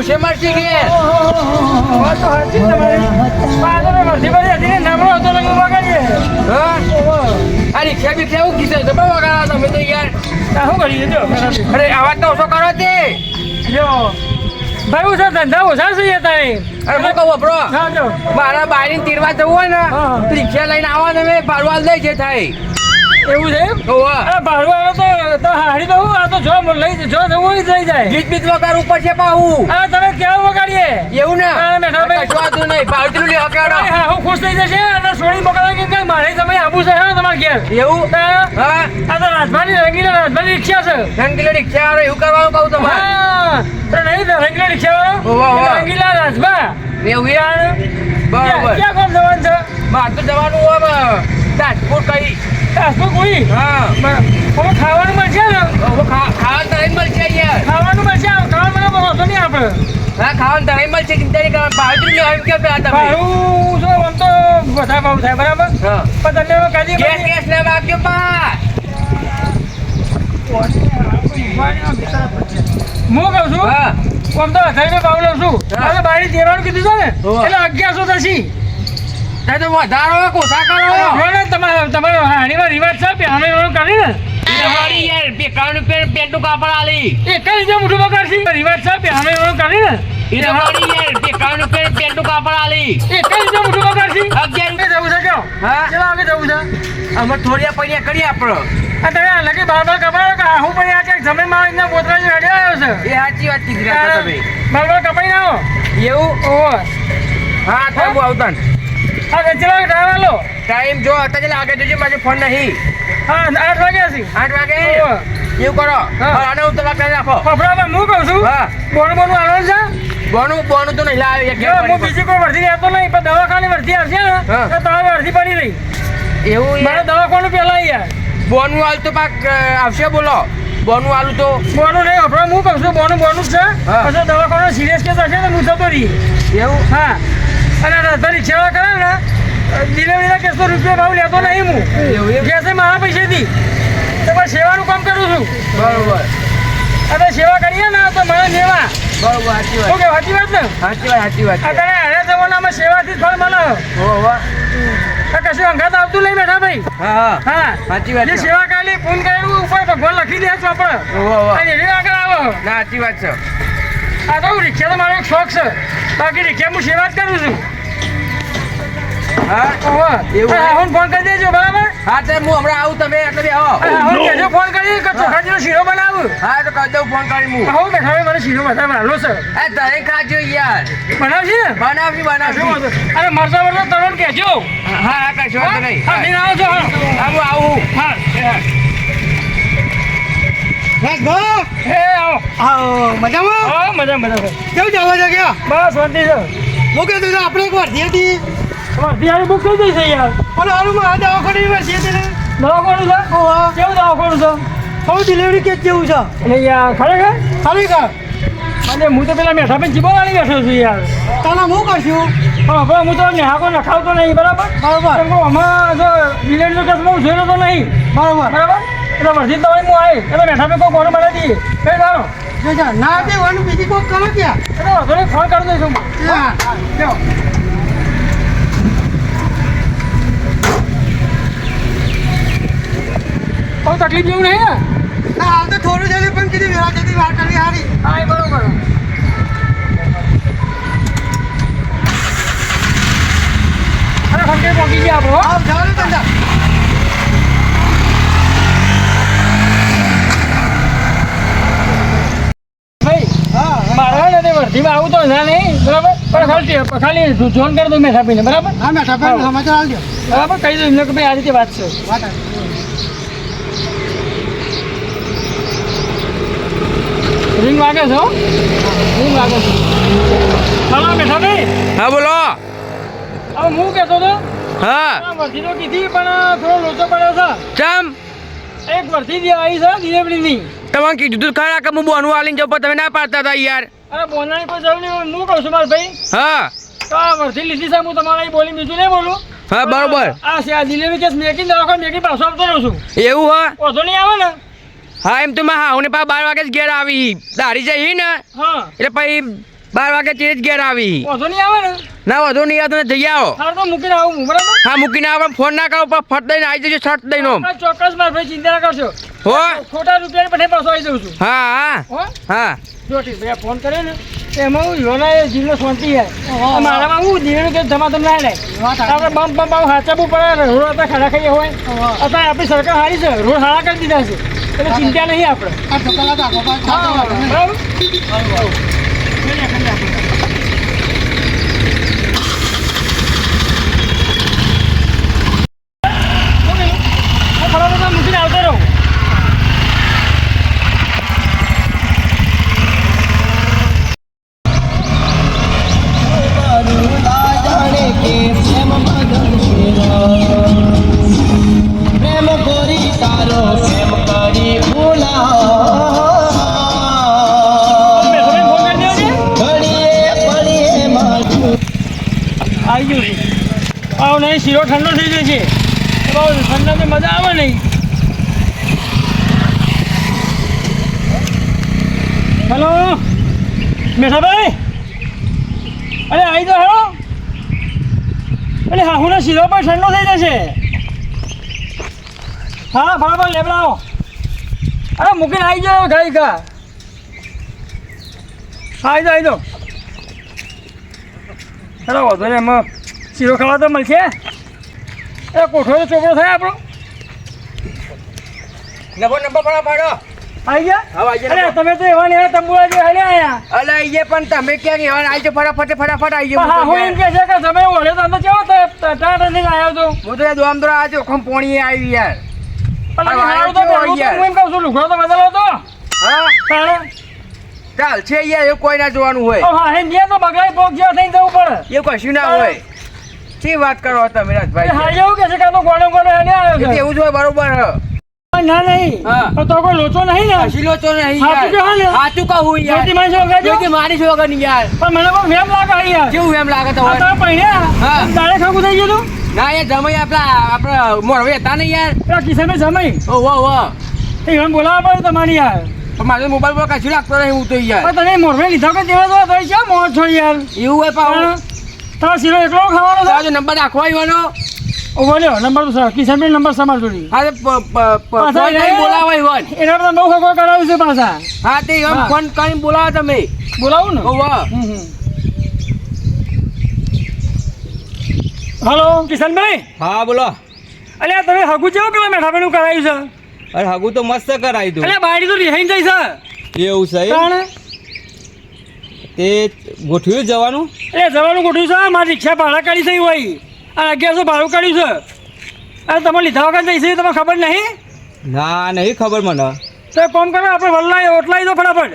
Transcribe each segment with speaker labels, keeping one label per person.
Speaker 1: પૂછે મળશે કે?
Speaker 2: તો તમારી. હતી વગાડીએ.
Speaker 1: હા? આ રિક્ષા બિક્ષા એવું કીધું તો બહુ વગાડો તમે તો યાર.
Speaker 2: શું કરીએ જો
Speaker 1: અરે આવાજ તો ઓછો કરો તે.
Speaker 2: જો. ભાઈ ઓછા ધંધા ઓછા છે તાઈ.
Speaker 1: અરે હું કહું
Speaker 2: હા જો.
Speaker 1: મારા બાયરી તીરવા જવું હોય ને રિક્ષા લઈને આવો તમે મેં દે છે થાય.
Speaker 2: એવું છે? ભાડું આવે તો તો હાડી દઉં આ તો જો લઈ જો જવું તો લઈ જાય.
Speaker 1: ગીત બીત છે પડશે પાહું
Speaker 2: આ તમે કેવું વગાડીએ?
Speaker 1: એવું ને?
Speaker 2: બેઠા ભાઈ.
Speaker 1: કશું વાંધો નહીં. ભાડું લ્યો હકાડો
Speaker 2: હા હું ખુશ થઈ જશે. અને સોણી મોકલે કે મારે તમે આબુ છે હા તમારે ઘેર.
Speaker 1: એવું?
Speaker 2: હા. આ તો રાજભાની રંગીલા રાજભાની રિક્ષા છે.
Speaker 1: રંગીલો રિક્ષા વાળો એવું કરવાનું કહું તમારે?
Speaker 2: હા. તો નહીં તો રંગીલા રિક્ષા વાળો. રંગીલા રાજભા.
Speaker 1: એવું? યાર બરાબર
Speaker 2: ક્યાં કોણ જવાનું છે?
Speaker 1: મારે તો જવાનું હોય તાજપુર કઈ?
Speaker 2: રાજપુર કોઈ?
Speaker 1: હા.
Speaker 2: હવે ખાવાનું મળશે ને
Speaker 1: હવે ખાવાનું તરાઈ મળશે યાર
Speaker 2: ખાવાનું મળશે ખાવાનું મને વાંધો નહીં આપણે.
Speaker 1: હા ખાવાનું તરાઈ મળશે. ચિંતા નહીં કરવાની. ભાડું લ્યો એમ કે તમે.
Speaker 2: ભાડું જો આમ તો વધારે ભાવ થાય બરાબર?
Speaker 1: હા.
Speaker 2: પણ તમે હવે કાઢી
Speaker 1: ગેસ ગેસ પા
Speaker 2: હું કહું છું આમ તો ભાવ લઉં છું. બારી તેરવાનું કીધું છે ને. એટલે અગિયારસો થશે.
Speaker 1: તે તો વધારો કોસા કરો
Speaker 2: ને તમારે તમારો હાણીમાં રિવાજ છે કે અમે એવું કરી ને?
Speaker 1: તમારી યાર પે કારણ પે પેટુ કાપડ આલી.
Speaker 2: એક જ રીતે મોઢું બગાડશી? રિવાજ છે કે અમે એવું કરી ને?
Speaker 1: એ તમારી યાર પે કારણ પે પેટુ કાપડ આલી.
Speaker 2: એ કઈ જ રીતે સિંહ બગાડશી?
Speaker 1: અગિયાર
Speaker 2: જવું છે કે?
Speaker 1: હા?
Speaker 2: ચલો આગળ જવું છે.
Speaker 1: અમે થોડિયા પૈયા કરી આપણો
Speaker 2: આ તમે આ લગી બાર બાર કપાયો કે હું પણ આ ક્યાંક જમીનમાં આવીને બોતરા જેવો આવ્યો છે?
Speaker 1: એ સાચી વાત કીધી તમે
Speaker 2: બાર બાર કપાઈ ના આવો
Speaker 1: એવું?
Speaker 2: ઓ
Speaker 1: હા થાય આવતા આવતા
Speaker 2: આ ગજરા ડ્રાઈવર લો
Speaker 1: ટાઈમ જો અત્યારે લાગે જોજે મારે ફોન નહીં.
Speaker 2: હા આઠ વાગ્યા હશે
Speaker 1: આઠ વાગે? એવું કરો.
Speaker 2: હા.
Speaker 1: આને હું તમારે કરી રાખો
Speaker 2: ફફડામાં હું કહું છું.
Speaker 1: હા.
Speaker 2: બોનું બોનું આવે છે?
Speaker 1: બોનું બોનું તો નહીં લાવે એક
Speaker 2: હું બીજી કોઈ વર્ધી રહેતો નહીં પણ દવાખાને વર્ધી આવશે ને તો તમારે વર્ધી પડી રહી.
Speaker 1: એવું
Speaker 2: મારે દવાખાનું પહેલા યાર
Speaker 1: બોનું હાલ તો પાક આવશે બોલો. બોનું આલુ તો.
Speaker 2: બોનું નહીં આપણે હું કહું છું બોનું બોનું છે.
Speaker 1: હા.
Speaker 2: પછી દવાખાનું સિરિયસ કેસ હશે ને હું થતો રહી
Speaker 1: એવું?
Speaker 2: હા. અને રસ્તાની સેવા કરે ને ડિલિવરીના કેસ તો રૂપિયા ભાવ લેતો નહીં હું.
Speaker 1: એવું એમ?
Speaker 2: મારા પૈસેથી. તો પણ સેવાનું કામ કરું છું.
Speaker 1: બરોબર.
Speaker 2: અને સેવા કરીએ ને તો મને લેવા
Speaker 1: બરોબર સાચી વાત.
Speaker 2: શું સાચી વાત ને?
Speaker 1: સાચી વાત સાચી વાત.
Speaker 2: અત્યારે હારે જમાનામાં સેવાથી જ ફળ મળે.
Speaker 1: હો, હો.
Speaker 2: આ કશું અંગાત આવતું નહીં બેઠા ભાઈ.
Speaker 1: હા હા. સાચી વાત.
Speaker 2: સેવા કરેલી પૂન કરેલું ઉપર ભગવાન લખી દે છે આપણે. એની આગળ આવો.
Speaker 1: ના સાચી વાત છે.
Speaker 2: આ તો રિક્ષાનો મારો એક શોખ છે બાકી રિક્ષા હું સેવા જ કરું છું
Speaker 1: હા. એવું
Speaker 2: ફોન કરી દેજો બરાબર
Speaker 1: હા તો હું હમણાં આવું તમે એટલે બી આવો
Speaker 2: હા, હું ફોન કરી કે ચોખાજીનો શીરો બનાવું
Speaker 1: હા તો કરી દઉં ફોન કરી હું
Speaker 2: હું બેઠા મને શીરો બધા બનાવેલો છે
Speaker 1: એ તારે ખાજો યાર
Speaker 2: બનાવશે ને
Speaker 1: બનાવજી
Speaker 2: શું
Speaker 1: બનાવજી
Speaker 2: વાંધો? અરે મરસા મરસા તરણ કેજો
Speaker 1: હા હા કશો નહીં
Speaker 2: હા લઈને આવો હા.
Speaker 1: હા હું આવું
Speaker 2: હા હે આવો.
Speaker 3: મજામાં?
Speaker 2: હા મજા મજા
Speaker 3: કેવું ચાલે છે કે
Speaker 2: બસ શાંતિ છે.
Speaker 3: હું કીધું આપણે એક વાર હતી
Speaker 2: દિવાળી બુક થઈ છે યાર.
Speaker 3: અને હારું માં દવાખાની વર્ષી હતી ને.
Speaker 2: દવાખાનું છે?
Speaker 3: ઓહો
Speaker 2: કેવું દવાખાનું છે?
Speaker 3: હવે ડિલિવરી કેસ જેવું છે?
Speaker 2: એટલે યાર ખરેખર?
Speaker 3: ખરેખર?
Speaker 2: અને હું તો પેલા મેઠા પણ જીબો વાળી બેઠો છું યાર.
Speaker 3: તને હું કરશું?
Speaker 2: પણ આપણે હું તો નેહાકો નખાવતો નહીં બરાબર?
Speaker 3: બરાબર.
Speaker 2: અમારા જો ડિલિવરીનો કેસ બહુ જોયેલો તો નહીં.
Speaker 3: બરાબર.
Speaker 2: બરાબર? એટલે વર્ધી તો હું આવી એટલે બેઠા પણ કોઈ કોને બનાવી દઈએ કઈ જાણો.
Speaker 3: ના તે વાનું બીજી કોઈ કરો ક્યાં
Speaker 2: એટલે વાંધો નહીં ફોન કરી દઈશું હું.
Speaker 3: હા. લ્યો.
Speaker 2: તકલીફ જેવું નહીં ને?
Speaker 3: ના આમ તો થોડું જલ્દી પણ કીધું વેળા જલ્દી વાત કરવી સારી
Speaker 2: હા એ બરોબર. અરે ફંકે પહોંચી ગયા આપણો.
Speaker 3: આવ જાવ તંદા
Speaker 2: ભાઈ
Speaker 3: હા
Speaker 2: વર્ધીમાં આવું તો ના નહીં બરાબર? પણ ખાલી ખાલી જોન કરી દઉં મેં છાપીને બરાબર?
Speaker 3: હા મેઠા ભાઈ સમાચાર આવજો
Speaker 2: બરાબર? કહી દઉં એમને કે ભાઈ આ રીતે વાત છે.
Speaker 3: વાત.
Speaker 2: રિંગ વાગે છે હો. રિંગ વાગે છે. બેઠા ભાઈ.
Speaker 1: હા બોલો.
Speaker 2: હવે હું કહેતો તો
Speaker 1: હા.
Speaker 2: વર્ધી કીધી પણ થોડો લોચો પડ્યો
Speaker 1: ચમ?
Speaker 2: છે એક વર્ધી જે આવી છે નહીં
Speaker 1: તમારે કીધું તું ખરા કે હું બોનું આલીને જાઉં પણ તમે ના પાડતા હતા યાર.
Speaker 2: અરે બોનાની કોઈ જરૂર નહીં હું કહું છું મારા ભાઈ.
Speaker 1: હા.
Speaker 2: તો આ વર્ધી લીધી છે હું તમારા બોલી બીજું નહીં બોલું.
Speaker 1: હા બરોબર.
Speaker 2: આ છે આ ડિલિવરી કેસ મેકી દવાખાને મેકી પાછો આવતો રહું છું.
Speaker 1: એવું હા?
Speaker 2: ઓછો નહીં આવે ને?
Speaker 1: હા એમ તો હા હું પા બાર વાગે જ ઘેર આવી. દારી જઈ ને.
Speaker 2: હા.
Speaker 1: એટલે પછી બાર વાગે તે જ ઘેર આવી.
Speaker 2: વધુ નહીં આવે ને?
Speaker 1: ના વધુ નહીં આવે તમે જઈ આવો.
Speaker 2: હા તો મૂકીને આવું બરાબર?
Speaker 1: હા મૂકીને આવો ફોન ના કરો પણ ફટ દઈને આવી જજો શર્ટ દઈને
Speaker 2: ચોક્કસ મારા ભાઈ ચિંતા ના કરશો.
Speaker 1: હો?
Speaker 2: ખોટા રૂપિયા પણ પાછો આવી દઉં છું.
Speaker 1: હા હા.
Speaker 2: હા? જો ઠીક ભાઈ ફોન કર્યો ને એમાં હું યોના એ જીલો શાંતિ છે. મારામાં હું દીવનું કે ધમાધમ તમને લે. આપણે બમ બમ બમ હાચવું પડે રોડ હતા ખાડા ખાઈએ હોય. અત્યારે આપણી સરકાર સારી છે રોડ સારા કરી દીધા છે. એટલે ચિંતા નહીં આપણે. હા, બરાબર. શીરો ઠંડો થઈ ગયો છે. બહુ ઠંડા મજા આવે નહીં. હેલો? મેઠાભાઈ? અરે, આવી તો હેલો અરે, હાહુનો શીરો પણ ઠંડો થઈ જશે. હા ફટાફટ લેબડાવો અરે, મૂકીને આવી જાઓ ગાઈ કા હા આવી દો આવી દો ચાલો વાંધો ને એમાં શીરો ખાવા તો મળશે. એ કોઠો ચોપડો થાય આપણો?
Speaker 1: નવો નંબર પણ પાડો.
Speaker 2: આવી ગયા?
Speaker 1: ગયા.
Speaker 2: અરે તમે તો એવા ને એવા તંબુરા જે હાલે આયા.
Speaker 1: અલે આઈએ પણ તમે ક્યાં ગયા આવી જાઓ ફટાફટ ફટાફટ આવી
Speaker 2: પણ હા હું એમ કે છે કે તમે ઓળે તો કેવો ટાટા નહીં આવ્યો તો?
Speaker 1: હું તો દોમ દોરા આ ખમ પોણી આવી યાર.
Speaker 2: પણ હારું તો? હું એમ કહું છું લુગડો તો બદલો તો.
Speaker 1: હા? ચાલ છે યાર એવું કોઈ ના જોવાનું હોય.
Speaker 2: હા હે ન્યા તો બગડાઈ પોક જેવા થઈને જવું પડે.
Speaker 1: એવું કશું ના હોય. શી વાત કરો તમે
Speaker 2: એ
Speaker 1: રાજભાઈ
Speaker 2: હા એવું કે છે કે આનો ગોણો ગોળો એને આવ્યો છે.
Speaker 1: એવું જ હોય બરોબર.
Speaker 2: ના નહીં. તો કોઈ લોચો નહીં ને.
Speaker 1: હસીલો લોચો નહીં
Speaker 2: સાચું કહો ને.
Speaker 1: સાચું કહું યાર.
Speaker 2: જોઈતી મારી વગાડજો.
Speaker 1: જોઈતી મારી વગર નહીં યાર.
Speaker 2: પણ મને પણ વેમ લાગે અહીંયા યાર.
Speaker 1: કેવું એમ લાગે
Speaker 2: તો
Speaker 1: તો
Speaker 2: તમે
Speaker 1: હા.
Speaker 2: તારે ખાવું થઈ ગયું
Speaker 1: ના યાર જમાઈ આપડા આપડા મોરવે હતા ને યાર.
Speaker 2: પેલા કિસ્સામાં જમાઈ.
Speaker 1: ઓ વાહ વાહ
Speaker 2: એ એમ બોલાવા પડે તમારી યાર.
Speaker 1: પણ મારે મોબાઈલ પર કશું લાગતો નહીં હું તો યાર.
Speaker 2: તને મોરવે લીધા કે તેવા તો છે મોર છો યાર?
Speaker 1: એવું હોય પાછું.
Speaker 2: તમારો શીરો એકલો ખાવાનો છે?
Speaker 1: આજે નંબર રાખવા આવ્યો
Speaker 2: ઊભો નંબર તો સર કિશનભાઈ નંબર સમાર જોડી.
Speaker 1: હા ફોન કરીને બોલાવો ઈવન.
Speaker 2: એના તો બહુ ખબર કરાવ્યું છે પાછા.
Speaker 1: હા તે એમ ફોન કઈ બોલાવો તમે.
Speaker 2: બોલાવું ને?
Speaker 1: ઓ વાહ
Speaker 2: હમ, હમ. હલો કિશનભાઈ?
Speaker 4: હા બોલો.
Speaker 2: અલ્યા તમે હગુ જેવું પેલા મેઠાભાઈનું કરાવ્યું છે?
Speaker 4: અરે હગુ તો મસ્ત કરાવ્યું દઉં
Speaker 2: અલ્યા બાયડી તો રિહાઈ જાય છે.
Speaker 4: એવું છે તે ગોઠવ્યું જવાનું?
Speaker 2: એ જવાનું ગોઠવ્યું છે. મારી રિક્ષા ભાડા કાઢી થઈ હોય. અને અગિયારસો ભાડું કાઢ્યું છે. અરે તમે લીધા વગર જઈશ તમને ખબર નહીં?
Speaker 4: ના નહીં ખબર મને.
Speaker 2: તો કોમ કરો આપણે વલ્લાય ઓટલાઈ દો ફટાફટ.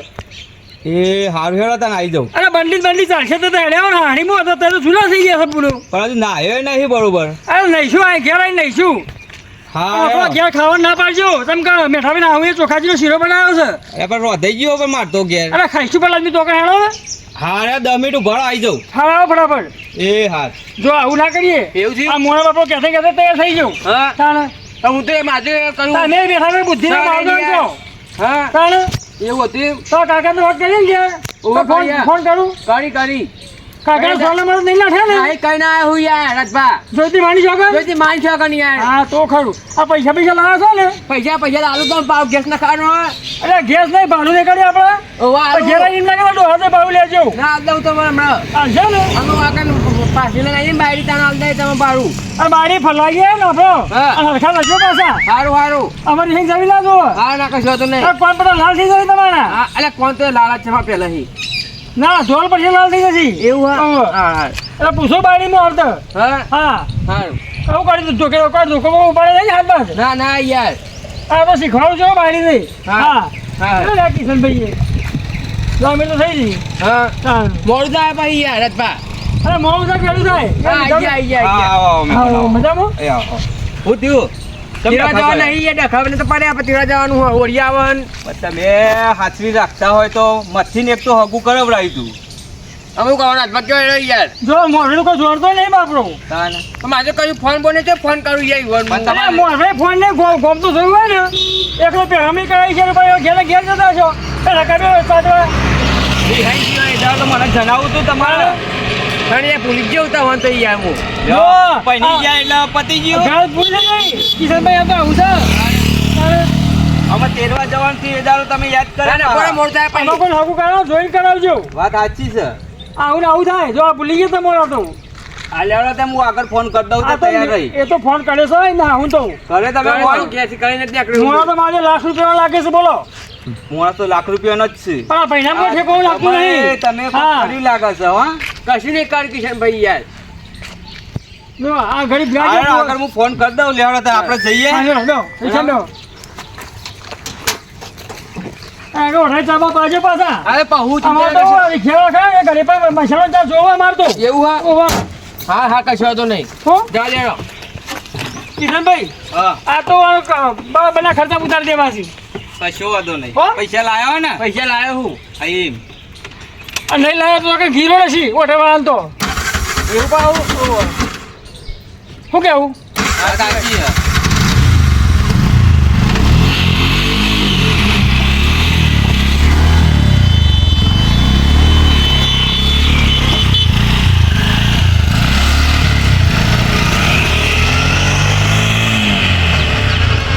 Speaker 4: એ હારું હેડો તને આવી જાઉં.
Speaker 2: અરે બંડી બંડી ચાલશે તો હેડ્યા ને હાડીમાં હતો તો જૂના થઈ ગયા છે પૂરું
Speaker 4: પણ હજુ નાહ્યો નહીં બરોબર.
Speaker 2: અરે નહીં શું આ ઘેર આવીને નહીશું
Speaker 4: હા
Speaker 2: આપણો. ઘેર ખાવાનું ના પાડજો. તમ કે મેઠાભાઈ આવું એ ચોખાજીનો શીરો બનાવ્યો છે.
Speaker 4: એ પણ રોધાઈ ગયો પણ મારતો ઘેર.
Speaker 2: અરે ખાઈશું પણ આદમી તો કે હેડો ને.
Speaker 4: હા દસ મિનિટ ઊભા આવી જાઉં.
Speaker 2: હા આવો ફટાફટ.
Speaker 4: એ હા
Speaker 2: જો આવું ના કરીએ
Speaker 1: એવું છે?
Speaker 2: આ મોણા બાપો કહેતે કહેતે તૈયાર થઈ જાઉં.
Speaker 1: હા.
Speaker 2: તાણે.
Speaker 1: તો હું તો એમ આજે કરું.
Speaker 2: તમે મેઠાભાઈ બુદ્ધિ
Speaker 1: તાણે
Speaker 2: મારજો
Speaker 1: હા.
Speaker 2: તાણે.
Speaker 1: એવું હતું
Speaker 2: તો કાકાને વાત કરીએ ને. તો ફોન ફોન કરું.
Speaker 1: કરી કરી
Speaker 2: કાકાનો સોલા નંબર નહીં લાઠે ને?
Speaker 1: નહીં કઈ ના હું યાર રાજભા.
Speaker 2: જોઈતી માની છોકર
Speaker 1: જોઈતી મારી છોકરની યાર.
Speaker 2: હા તો ખરું. આ પૈસા પૈસા લાવ્યા છો ને?
Speaker 1: પૈસા પૈસા તો તો પાવ ગેસ ના ખાવાનો.
Speaker 2: અરે ગેસ નહીં ભાડું નીકળ્યું આપણે?
Speaker 1: ઓવે.
Speaker 2: ઘેર લાગે તો હાથે ભાડું લેજો.
Speaker 1: ના દઉં તો હમણાં.
Speaker 2: આ છે ને?
Speaker 1: અમે વાગન પાછી લઈને આવીને બાયરી તાને આલ દે તમે ભાડું
Speaker 2: અરે બારી ફલાઈએ ને આપણો? હરખા લખજો પાછા.
Speaker 1: સારું સારું
Speaker 2: અમારી સિંગ જમી લાજો.
Speaker 1: હા ના કશું તો નહીં.
Speaker 2: કોણ બધા લાલ થઈ જાય તમારા?
Speaker 1: એટલે કોણ તો લાલા છે પેલા હી
Speaker 2: ના ઢોલ પછી લાલ થઈ જશે.
Speaker 1: એવું હા? હા.
Speaker 2: એટલે પૂછો બાળી બારીમાં આવતો
Speaker 1: હા?
Speaker 2: હા. હા કરી દીધું કે કોઈ ધોકો બોકો ઉપાડે નહીં હાથ બાદ
Speaker 1: ના ના યાર.
Speaker 2: આ તો શીખવાડું છો બાળી નહીં
Speaker 1: હા.
Speaker 2: હા. કિશનભાઈ દસ તો થઈ જઈ
Speaker 1: હા. મોડું થાય પછી યાર રજભા
Speaker 2: અરે મોડું થાય કેટલું થાય. મજામાં?
Speaker 4: હું થયું? તમને
Speaker 1: જવા નહીં યાર ડખાવીને તો પડે આપણે તીરા જવાનું હોય ઓરિયાવન
Speaker 4: તમે હાથવી રાખતા હોય તો મથીને એક તો હગું કરવડાવી તું.
Speaker 1: અમુક હાથમાં કેવો એનો યાર?
Speaker 2: જો મોઢું કોઈ જોડતો નહીં બાપરો
Speaker 1: તો મારે કયું ફોન બોને છે ફોન કરું યાર
Speaker 2: અરે મોઢે ફોન ને ગોમ તો થયું હોય ને એકલો પેરામી કરાવી છે ભાઈ ઘેર ઘેર જતા છો કર્યો સાચવા
Speaker 4: મને જણાવું તું તમારે.
Speaker 1: પણ એ ભૂલી ગયો તા વાંધો ઈ હું.
Speaker 4: જો,
Speaker 2: જો, જાય
Speaker 4: ગયા એટલે પતી ગયું.
Speaker 2: ગાળ ભૂલી ગઈ કિશનભાઈ આ તો આવું છે.
Speaker 4: અમે તેરવા જવાનું થી એદારો તમે યાદ
Speaker 1: કરા ને
Speaker 4: કરો
Speaker 1: કોણ મોડ થાય
Speaker 2: પણ
Speaker 1: પછી
Speaker 2: કોઈ કરો જોઈન કરાવજો.
Speaker 4: વાત સાચી છે.
Speaker 2: આવું ને આવું થાય. જો આ ભૂલી ગયો તમારો તો.
Speaker 4: આ લેવડો તેમ હું આગળ ફોન કરી દઉં તો તૈયાર રહી.
Speaker 2: એ તો ફોન કર્યો છે ના હું તો.
Speaker 4: ઘરે તમે
Speaker 1: કરે
Speaker 4: ફોન
Speaker 1: કે ક્યાંથી કરીને નથી
Speaker 2: મોણા
Speaker 1: નીકળ્યું
Speaker 2: તો મારે લાખ રૂપિયા લાગે છે બોલો.
Speaker 4: મોણા તો લાખ રૂપિયાનો જ છે.
Speaker 2: પણ પૈણા કોઈ ઠેકો લાગતું
Speaker 4: તમે
Speaker 2: નહીં.
Speaker 4: તમે કર્યું લાગે છે હા.
Speaker 1: કશું નહીં કર કિશનભાઈ યાર.
Speaker 2: જો આ
Speaker 4: ઘડી
Speaker 2: ગાડી
Speaker 4: આગળ હું ફોન કરી દઉં લેવડે તો આપણે જઈએ.
Speaker 2: ચાબા પાછા.
Speaker 1: અરે પહુ
Speaker 2: ખેવા ખાય ઘરે પર મસાલો ચા જોવા મારતો
Speaker 1: એવું હા?
Speaker 2: ઓવા
Speaker 1: હા હા કશો વાંધો નહીં. જા લેડો
Speaker 2: કિશનભાઈ આ તો બધા ખર્ચા ઉતારી દેવા છે.
Speaker 4: કશો વાંધો નહીં. પૈસા લાયો ને?
Speaker 1: પૈસા લાયો હું?
Speaker 2: નહીં લાવ્યો તો કે ઘીરો નથી ઓઠે વાળા તો.
Speaker 1: એવું આવું
Speaker 2: શું કેવું?